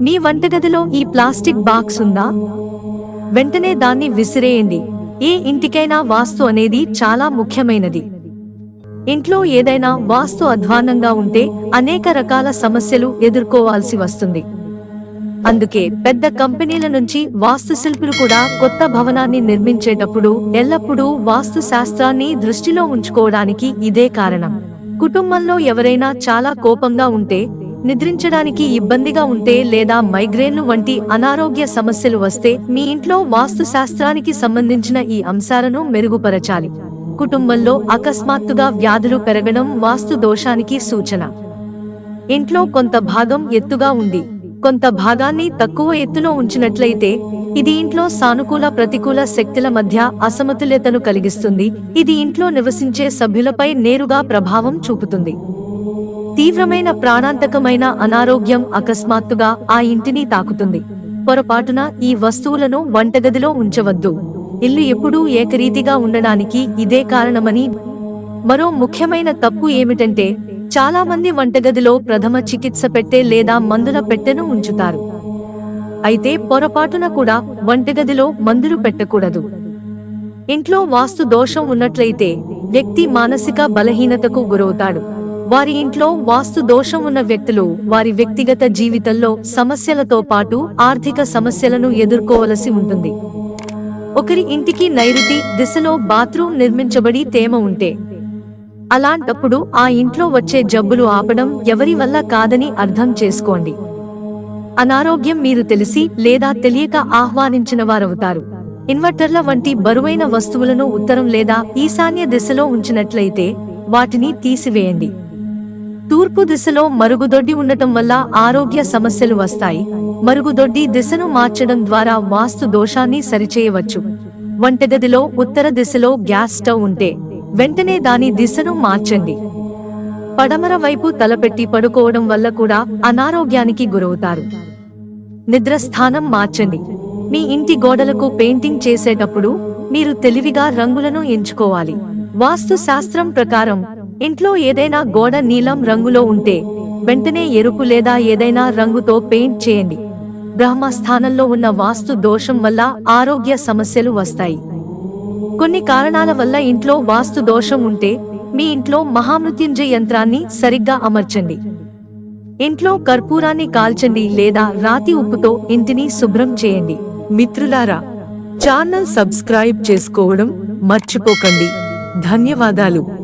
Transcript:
మీ వంటగదిలో ఈ plastic box ఉందా? వెంటనే దాన్ని విసిరేయండి. ఏ ఇంటికైనా వాస్తు అనేది చాలా ముఖ్యమైనది. ఇంట్లో ఏదైనా వాస్తు అధ్వాన్నంగా ఉంటే అనేక రకాల సమస్యలు ఎదుర్కోవాల్సి వస్తుంది. అందుకే పెద్ద కంపెనీల నుంచి వాస్తుశిల్పులు కూడా కొత్త భవనాన్ని నిర్మించేటప్పుడు ఎల్లప్పుడూ వాస్తు శాస్త్రాన్ని దృష్టిలో ఉంచుకోవడానికి ఇదే కారణం. కుటుంబంలో ఎవరైనా చాలా కోపంగా ఉంటే నిద్రించడానికి ఇబ్బందిగా ఉంటే లేదా మైగ్రేన్లు వంటి అనారోగ్య సమస్యలు వస్తే మీ ఇంట్లో వాస్తు శాస్త్రానికి సంబంధించిన ఈ అంశాలను మెరుగుపరచాలి. కుటుంబంలో అకస్మాత్తుగా వ్యాధులు పెరగడం వాస్తు దోషానికి సూచన. ఇంట్లో కొంత భాగం ఎత్తుగా ఉంది కొంత భాగాన్ని తక్కువ ఎత్తులో ఉంచినట్లయితే ఇది ఇంట్లో సానుకూల ప్రతికూల శక్తుల మధ్య అసమతుల్యతను కలిగిస్తుంది ఇది ఇంట్లో నివసించే సభ్యులపై నేరుగా ప్రభావం చూపుతుంది. తీవ్రమైన ప్రాణాంతకమైన అనారోగ్యం అకస్మాత్తుగా ఆ ఇంటిని తాకుతుంది. పొరపాటున ఈ వస్తువులను వంటగదిలో ఉంచవద్దు. ఇల్లు ఎప్పుడూ ఏకరీతిగా ఉండడానికి ఇదే కారణమని మరో ముఖ్యమైన తప్పు ఏమిటంటే చాలా మంది వంటగదిలో ప్రథమ చికిత్స పెట్టే లేదా మందుల పెట్టెను ఉంచుతారు. అయితే పొరపాటున కూడా వంటగదిలో మందులు పెట్టకూడదు. ఇంట్లో వాస్తు దోషం ఉన్నట్లయితే వ్యక్తి మానసిక బలహీనతకు గురవుతాడు. వారి ఇంట్లో వాస్తు దోషం ఉన్న వ్యక్తులు వారి వ్యక్తిగత జీవితంలో సమస్యలతో పాటు ఆర్థిక సమస్యలను ఎదుర్కోవలసి ఉంటుంది. ఒకరి ఇంటికి నైరుతి దిశలో బాత్రూం నిర్మించబడి తేమ ఉంటే అలాంటప్పుడు ఆ ఇంట్లో వచ్చే జబ్బులు ఆపడం ఎవరి వల్ల కాదని అర్థం చేసుకోండి. అనారోగ్యం మీరు తెలిసి లేదా తెలియక ఆహ్వానించిన వారవుతారు. ఇన్వర్టర్ల వంటి బరువైన వస్తువులను ఉత్తరం లేదా ఈశాన్య దిశలో ఉంచినట్లయితే వాటిని తీసివేయండి. తూర్పు దిశలో మరుగుదొడ్డి ఉండటం వల్ల ఆరోగ్య సమస్యలు వస్తాయి. మరుగుదొడ్డి దిశను మార్చడం ద్వారా వాస్తు దోషాన్ని సరిచేయవచ్చు. వంటగదిలో ఉత్తర దిశలో గ్యాస్ స్టవ్ ఉంటే వెంటనే దాని దిశను మార్చండి. పడమర వైపు తలపెట్టి పడుకోవడం వల్ల కూడా అనారోగ్యానికి గురవుతారు. నిద్ర స్థానం మార్చండి. మీ ఇంటి గోడలకు పెయింటింగ్ చేసేటప్పుడు మీరు తెలివిగా రంగులను ఎంచుకోవాలి. వాస్తు శాస్త్రం ప్రకారం ఇంట్లో ఏదైనా గోడ నీలం రంగులో ఉంటే వెంటనే ఎరుపు లేదా ఏదైనా రంగుతో పెయింట్ చేయండి. బ్రహ్మ స్థానంలో ఉన్న వాస్తు దోషం వల్ల ఆరోగ్య సమస్యలు వస్తాయి. కొన్ని కారణాల వల్ల ఇంట్లో వాస్తు దోషం ఉంటే మీ ఇంట్లో మహామృత్యుంజయ యంత్రాన్ని సరిగ్గా అమర్చండి. ఇంట్లో కర్పూరాన్ని కాల్చండి లేదా రాతి ఉప్పుతో ఇంటిని శుభ్రం చేయండి. మిత్రులారా ఛానల్ సబ్స్క్రైబ్ చేసుకోవడం మర్చిపోకండి. ధన్యవాదాలు.